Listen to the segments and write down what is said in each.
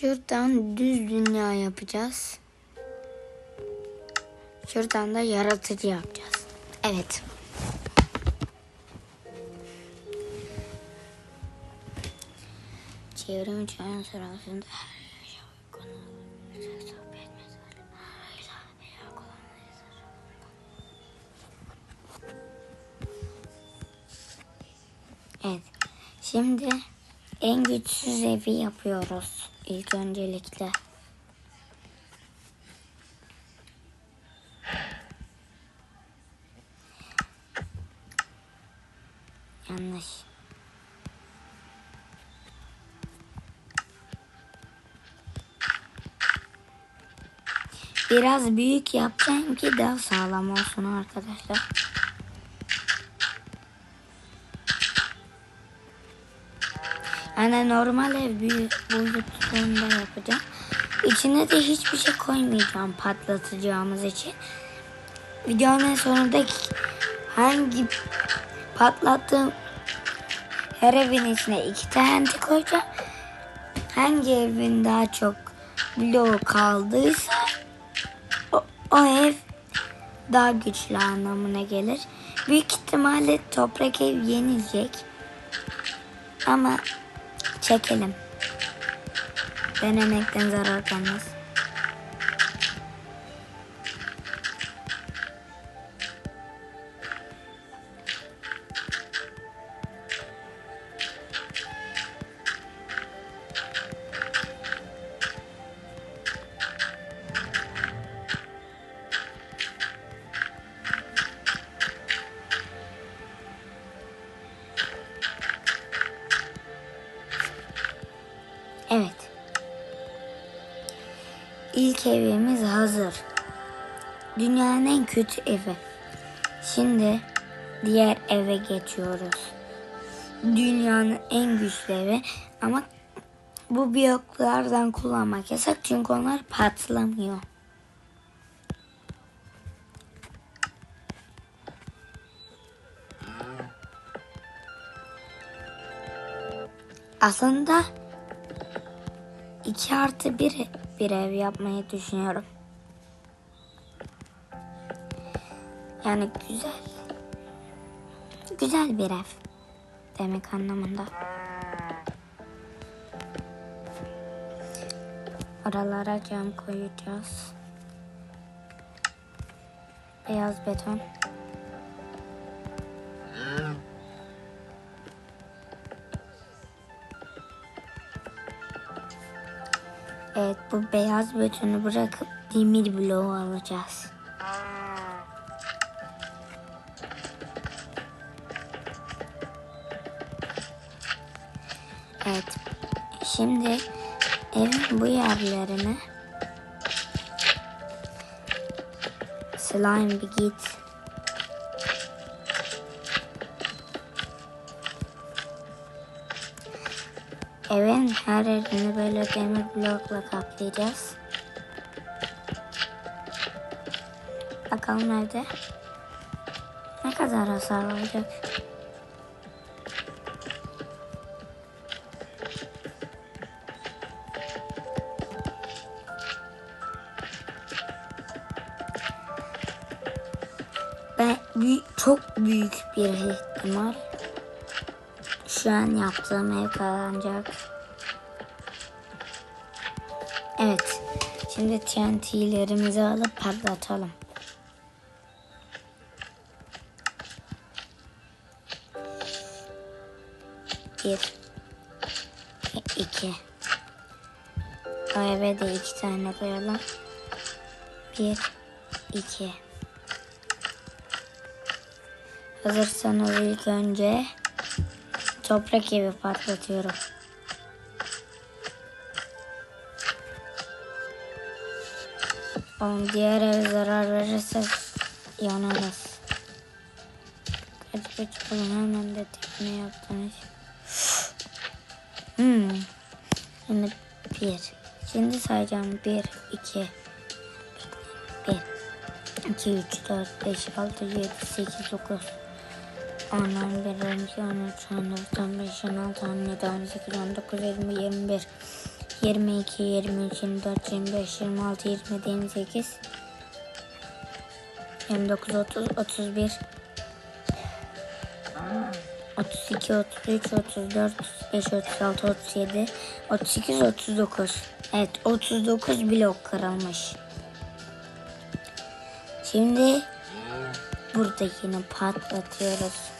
Şuradan düz dünya yapacağız. Şuradan da yaratıcı yapacağız. Evet. Çevrim çağın sırasında her şey Evet. Şimdi en güçsüz evi yapıyoruz ilk öncelikle. Yanlış. Biraz büyük yapacağım ki daha sağlam olsun arkadaşlar. Yani normal ev büyük boyutlarında yapacağım. İçine de hiçbir şey koymayacağım patlatacağımız için. Videonun sonunda hangi patlattığım her evin içine iki tane koyacağım. Hangi evin daha çok bloğu kaldıysa o, o ev daha güçlü anlamına gelir. Büyük ihtimalle toprak ev yenilecek. Ama çekelim. Denemekten zarar gelmez. İlk evimiz hazır. Dünyanın en kötü evi. Şimdi diğer eve geçiyoruz. Dünyanın en güçlü evi ama bu bloklardan kullanmak yasak çünkü onlar patlamıyor. Aslında 2 artı 1 bir ev yapmayı düşünüyorum. Yani güzel. Güzel bir ev. Demek anlamında. Oralara cam koyacağız. Beyaz beton. Evet bu beyaz betonu bırakıp demir bloğu alacağız. Evet. Şimdi evin bu yerlerine slime bir git. Evin her yerini böyle demir blokla kaplayacağız. Bakalım evde ne kadar hasar olacak. Büyük, çok büyük bir ihtimal şu an yaptığım ev kazanacak. Evet. Şimdi TNT'lerimizi alıp patlatalım. Bir. iki. O eve de iki tane koyalım. Bir. iki. Hazırsanız ilk önce toprak evi patlatıyorum. Oğlum diğer eve zarar verirse yanarız. Kaç kaç oğlum hemen de tekne yaptınız. Hmm. Şimdi bir. Şimdi sayacağım. Bir, iki. Bir. 2, 3, 4, 5, 6, 7, 8, 9. 10, 11, 12, 13, 14, 15, 16, 17, 18, 19, 20, 21, 22, 23, 24, 25, 26, 27, 28, 29, 30, 31, 32, 33, 34, 35, 36, 37, 38, 39. Evet 39 blok kırılmış. Şimdi buradakini patlatıyoruz.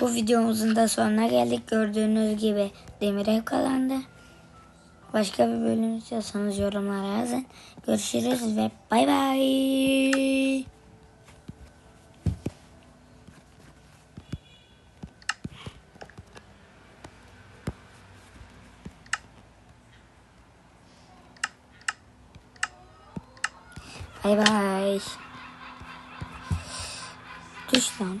Bu videomuzun da sonuna geldik. Gördüğünüz gibi demir ev kalandı. Başka bir bölüm istiyorsanız yorumlara yazın. Görüşürüz ve bay bay. Bay bay. Düş lan.